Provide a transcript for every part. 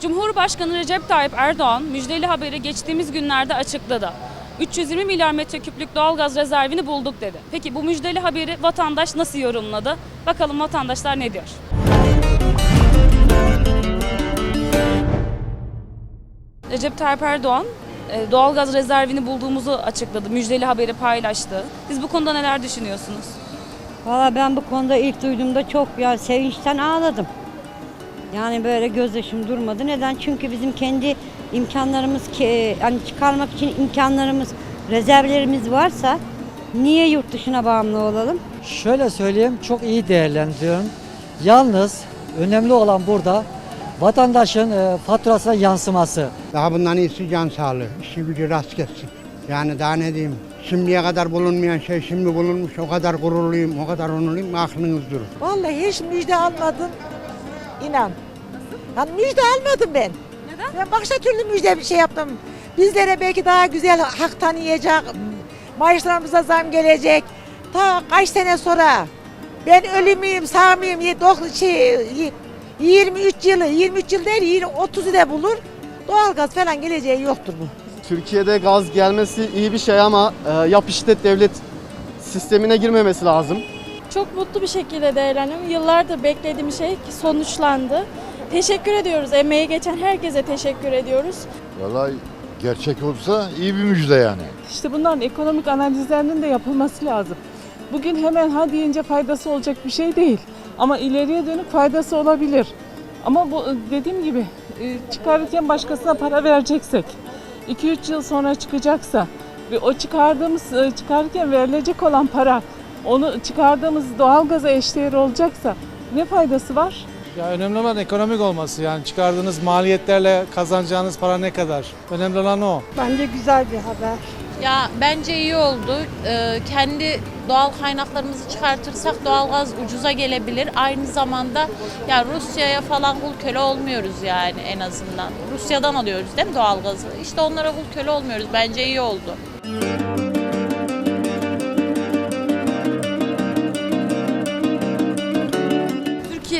Cumhurbaşkanı Recep Tayyip Erdoğan müjdeli haberi geçtiğimiz günlerde açıkladı. 320 milyar metreküplük doğalgaz rezervini bulduk dedi. Peki bu müjdeli haberi vatandaş nasıl yorumladı? Bakalım vatandaşlar ne diyor? Recep Tayyip Erdoğan e, doğalgaz rezervini bulduğumuzu açıkladı. Müjdeli haberi paylaştı. Siz bu konuda neler düşünüyorsunuz? Valla ben bu konuda ilk duyduğumda çok ya sevinçten ağladım. Yani böyle gözyaşım durmadı. Neden? Çünkü bizim kendi imkanlarımız ki hani çıkarmak için imkanlarımız, rezervlerimiz varsa niye yurt dışına bağımlı olalım? Şöyle söyleyeyim, çok iyi değerlendiriyorum. Yalnız önemli olan burada vatandaşın e, faturasına yansıması. Daha bundan iyisi can sağlığı. İşi gücü rast gelsin. Yani daha ne diyeyim. Şimdiye kadar bulunmayan şey şimdi bulunmuş. O kadar gururluyum, o kadar onurluyum. Aklınız durur. Vallahi hiç müjde almadım. İnan. Yani müjde almadım ben. Neden? Ben başka türlü müjde bir şey yaptım. Bizlere belki daha güzel hak tanıyacak. Maaşlarımıza zam gelecek. Ta kaç sene sonra. Ben ölü müyüm, sağ mıyım? Şey, y- 23 yılı, 23 yıl değil, 20 30'u da bulur. Doğalgaz falan geleceği yoktur bu. Türkiye'de gaz gelmesi iyi bir şey ama e, yap işlet devlet sistemine girmemesi lazım. Çok mutlu bir şekilde değerleniyorum. Yıllardır beklediğim şey sonuçlandı. Teşekkür ediyoruz. Emeği geçen herkese teşekkür ediyoruz. Vallahi gerçek olsa iyi bir müjde yani. İşte bunların ekonomik analizlerinin de yapılması lazım. Bugün hemen ha deyince faydası olacak bir şey değil. Ama ileriye dönük faydası olabilir. Ama bu dediğim gibi e, çıkarırken başkasına para vereceksek, 2-3 yıl sonra çıkacaksa ve o çıkardığımız e, çıkarırken verilecek olan para onu çıkardığımız doğalgaza eşdeğer olacaksa ne faydası var? Ya önemli olan ekonomik olması yani çıkardığınız maliyetlerle kazanacağınız para ne kadar? Önemli olan o. Bence güzel bir haber. Ya bence iyi oldu. Ee, kendi doğal kaynaklarımızı çıkartırsak doğalgaz ucuza gelebilir. Aynı zamanda ya Rusya'ya falan kul köle olmuyoruz yani en azından. Rusya'dan alıyoruz değil mi doğalgazı? İşte onlara kul köle olmuyoruz. Bence iyi oldu.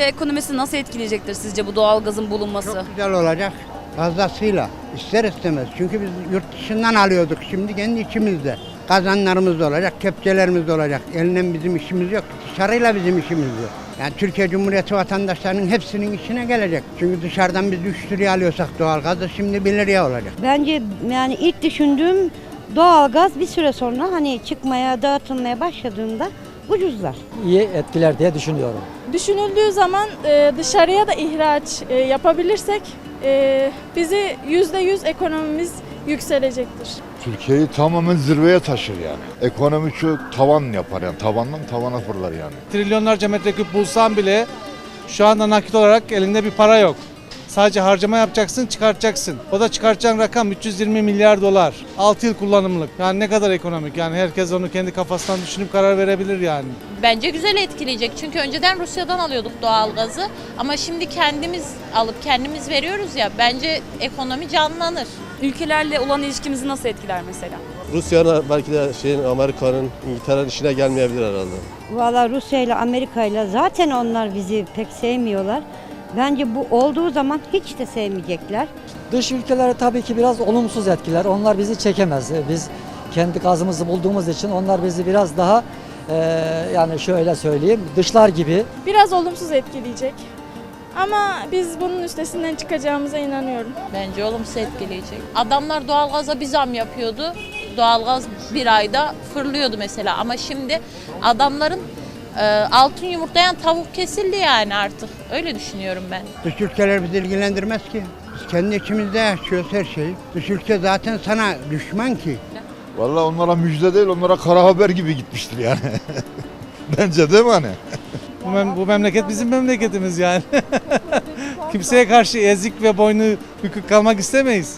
Türkiye ekonomisi nasıl etkileyecektir sizce bu doğalgazın bulunması? Çok güzel olacak. Fazlasıyla. İster istemez. Çünkü biz yurt dışından alıyorduk. Şimdi kendi içimizde. Kazanlarımız da olacak, kepçelerimiz de olacak. Elinden bizim işimiz yok. Dışarıyla bizim işimiz yok. Yani Türkiye Cumhuriyeti vatandaşlarının hepsinin işine gelecek. Çünkü dışarıdan biz 3 liraya alıyorsak doğalgazı şimdi 1 liraya olacak. Bence yani ilk düşündüğüm doğalgaz bir süre sonra hani çıkmaya, dağıtılmaya başladığında ucuzlar. İyi etkiler diye düşünüyorum. Düşünüldüğü zaman e, dışarıya da ihraç e, yapabilirsek e, bizi %100 ekonomimiz yükselecektir. Türkiye'yi tamamen zirveye taşır yani. Ekonomi çok tavan yapar yani. Tavandan tavana fırlar yani. Trilyonlarca metreküp bulsan bile şu anda nakit olarak elinde bir para yok. Sadece harcama yapacaksın, çıkartacaksın. O da çıkartacağın rakam 320 milyar dolar. 6 yıl kullanımlık. Yani ne kadar ekonomik? Yani herkes onu kendi kafasından düşünüp karar verebilir yani. Bence güzel etkileyecek. Çünkü önceden Rusya'dan alıyorduk doğalgazı. Ama şimdi kendimiz alıp kendimiz veriyoruz ya. Bence ekonomi canlanır. Ülkelerle olan ilişkimizi nasıl etkiler mesela? Rusya'nın belki de şeyin Amerika'nın, İngiltere'nin işine gelmeyebilir herhalde. Valla Rusya ile Amerika ile zaten onlar bizi pek sevmiyorlar. Bence bu olduğu zaman hiç de sevmeyecekler. Dış ülkeleri tabii ki biraz olumsuz etkiler. Onlar bizi çekemez. Biz kendi gazımızı bulduğumuz için onlar bizi biraz daha e, yani şöyle söyleyeyim dışlar gibi Biraz olumsuz etkileyecek. Ama biz bunun üstesinden çıkacağımıza inanıyorum. Bence olumsuz etkileyecek. Adamlar doğalgaza bir zam yapıyordu. Doğalgaz bir ayda fırlıyordu mesela. Ama şimdi adamların altın yumurtlayan tavuk kesildi yani artık. Öyle düşünüyorum ben. Dış ülkeler bizi ilgilendirmez ki. Biz kendi içimizde yaşıyoruz her şeyi. Dış ülke zaten sana düşman ki. Vallahi onlara müjde değil, onlara kara haber gibi gitmiştir yani. Bence değil mi hani? Bu, mem- bu memleket bizim memleketimiz yani. Kimseye karşı ezik ve boynu bükük kalmak istemeyiz.